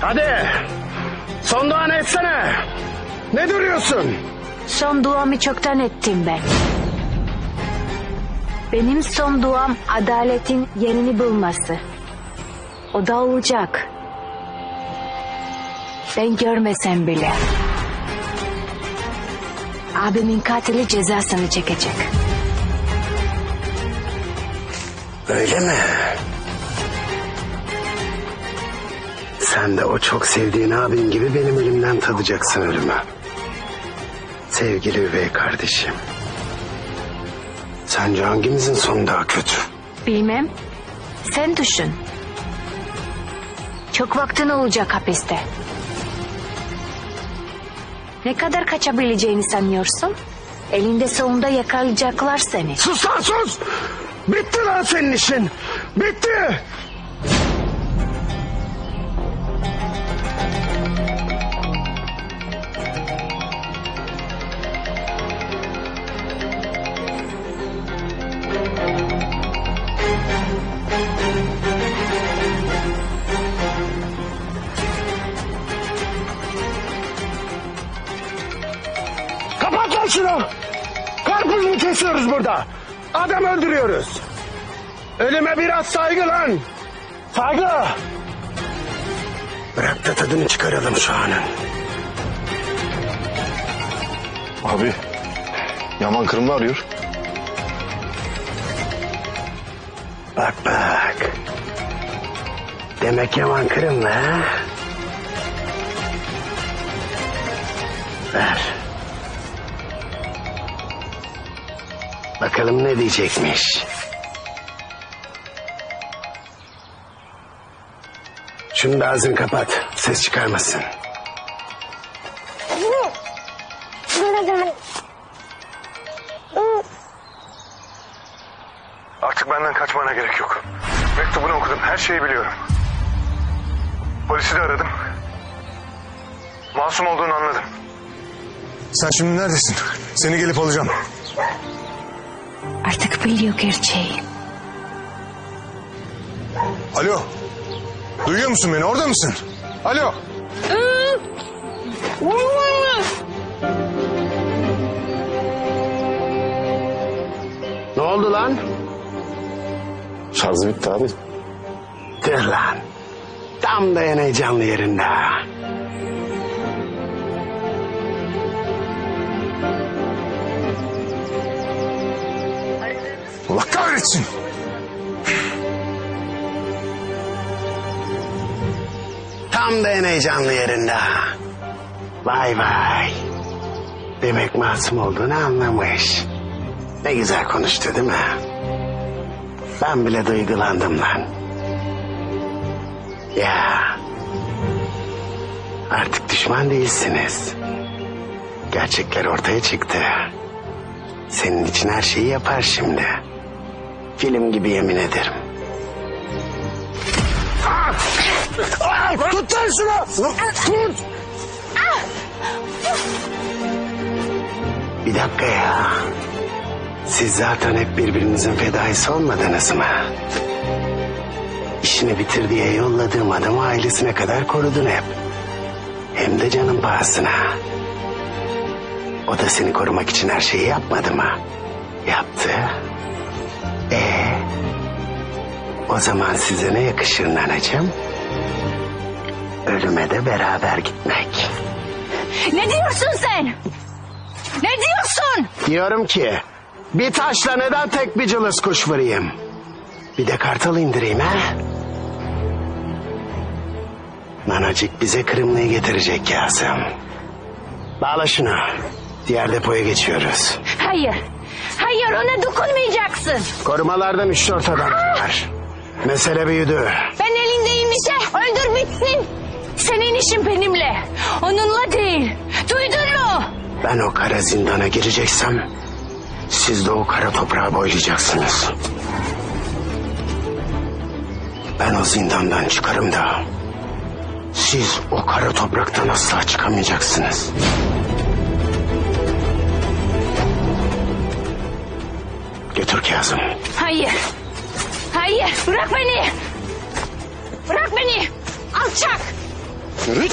Hadi. Son duanı etsene. Ne duruyorsun? Son duamı çoktan ettim ben. Benim son duam adaletin yerini bulması. O da olacak. Ben görmesem bile. Abimin katili cezasını çekecek. Öyle mi? Sen de o çok sevdiğin abin gibi benim elimden tadacaksın ölümü. Sevgili üvey kardeşim. Sence hangimizin sonu daha kötü? Bilmem. Sen düşün. Çok vaktin olacak hapiste. Ne kadar kaçabileceğini sanıyorsun? Elinde sonunda yakalayacaklar seni. Sus lan sus! Bitti lan senin işin! Bitti! Lan şunu! Karpuz mu kesiyoruz burada? Adam öldürüyoruz. Ölüme biraz saygı lan. Saygı. Bırak da tadını çıkaralım şu anın. Abi Yaman Kırımlı arıyor. Bak bak. Demek Yaman Kırım'la ha? Ver. Bakalım ne diyecekmiş. Da ağzını kapat. Ses çıkarmasın. Artık benden kaçmana gerek yok. Mektubunu okudum. Her şeyi biliyorum. Polisi de aradım. Masum olduğunu anladım. Sen şimdi neredesin? Seni gelip alacağım. Artık biliyor gerçeği. Alo. Duyuyor musun beni? Orada mısın? Alo. Ne oldu lan? Şarjı bitti abi. Tüh lan. Tam da en heyecanlı yerinde. ha. Allah kahretsin. Tam da en heyecanlı yerinde. Vay vay. Demek masum olduğunu anlamış. Ne güzel konuştu değil mi? Ben bile duygulandım lan. Ya. Artık düşman değilsiniz. Gerçekler ortaya çıktı. Senin için her şeyi yapar şimdi. Film gibi yemin ederim. Tut lan şunu! Tut! Bir dakika ya. Siz zaten hep birbirinizin fedaisi olmadınız mı? İşini bitir diye yolladığım adamı ailesine kadar korudun hep. Hem de canın pahasına. O da seni korumak için her şeyi yapmadı mı? Yaptı. O zaman size ne yakışır nanacığım? Ölüme de beraber gitmek. Ne diyorsun sen? Ne diyorsun? Diyorum ki bir taşla neden tek bir cılız kuş vurayım? Bir de kartal indireyim ha? Nanacık bize Kırımlı'yı getirecek Kazım. Bağla şunu. Diğer depoya geçiyoruz. Hayır. Hayır ona dokunmayacaksın. Korumalardan üç dört adam var. Mesele büyüdü. Ben elindeyim işte. Öldür bitsin. Senin işin benimle. Onunla değil. Duydun mu? Ben o kara zindana gireceksem... ...siz de o kara toprağa boylayacaksınız. Ben o zindandan çıkarım da... ...siz o kara topraktan asla çıkamayacaksınız. Götür Kazım. Hayır. Hayır. Bırak beni. Bırak beni. Alçak. Yürü.